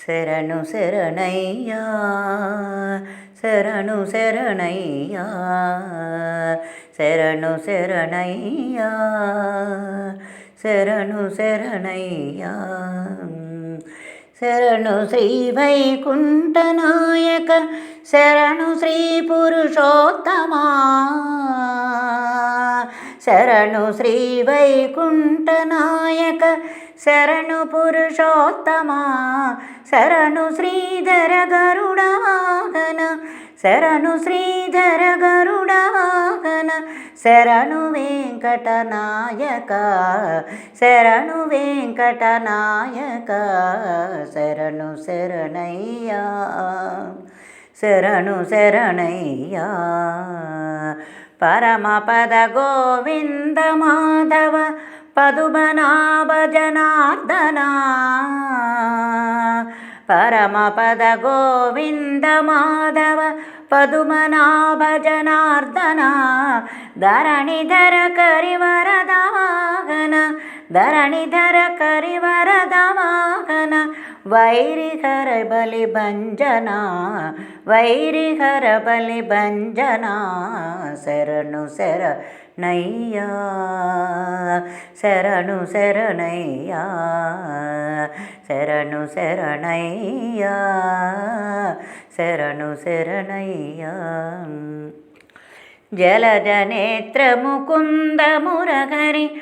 శరణు శరణయ్యా శరణు శరణయ్యా శరణు శరణయ్యా శరణు శరణయ్యా శరణు శ్రీ వైకుంఠనాయక శరణు శ్రీ పురుషోత్తమా శరణు శ్రీ వైకుంఠనాయక శరణు పురుషోత్తమ శరణు శ్రీధర గరుడ వాహన శరణు శ్రీధర గరుడ వాహన శరణు వెంకటనాయక శరణు వెంకటనాయక శరణు శరణయ్యా శరణు శరణయ్యా. परमपदगोविन्दमाधव पदुमनाभजनार्दना। परमपदगोविन्दमाधव पदुमनाभजनार्दना। धरणिधर करिवरदवाहन धरणिधर करिवरदवाहन పదుమనాభ జనార్దన ధరణిధర కరివరద వాహన ధరణిధర కరివరద వాహన వైరిహర బలి భంజన వైరిహర బలి భంజన శరణు శర నయ్యా శరణు శరణయ్యా శరణు శరణయ్యా శరణు శరణయ్యా. జలజనేత్ర ముకుంద మురహరి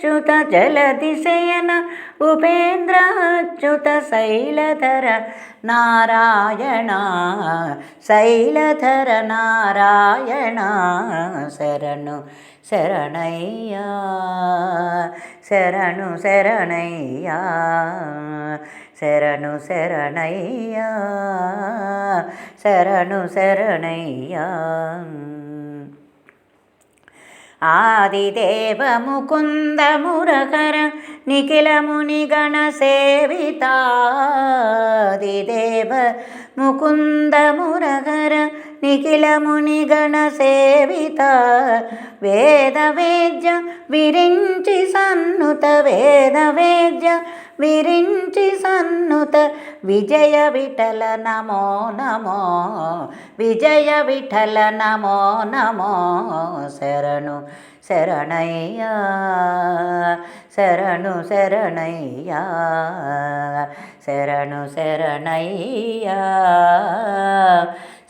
జ్వలిత చక్ర గదాధరా అచ్యుత జలదిశయన ఉపేంద్ర అచ్యుత శైలధర నారాయణ శైలధర నారాయణ శరణు శరణయ్యా శరణు శరణయ్యా శరణు శరణయ్యా శరణు శరణయ్యా. ఆదిదేవ ముకుంద మురకర నిఖిల మునిగణ సేవితాదిదేవ ముకుంద మురగర నిఖిల మునిగణ సేవిత వేద వేద్య విరించి సన్నుత వేద వేద్య విరించి సన్నుత విజయ విఠల నమో నమో విజయ విఠల నమో నమో శరణు శరణయ్యా శరణు శరణయ్యా శరణు శరణయ్యా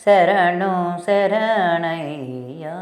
శరణు శరణయ్యా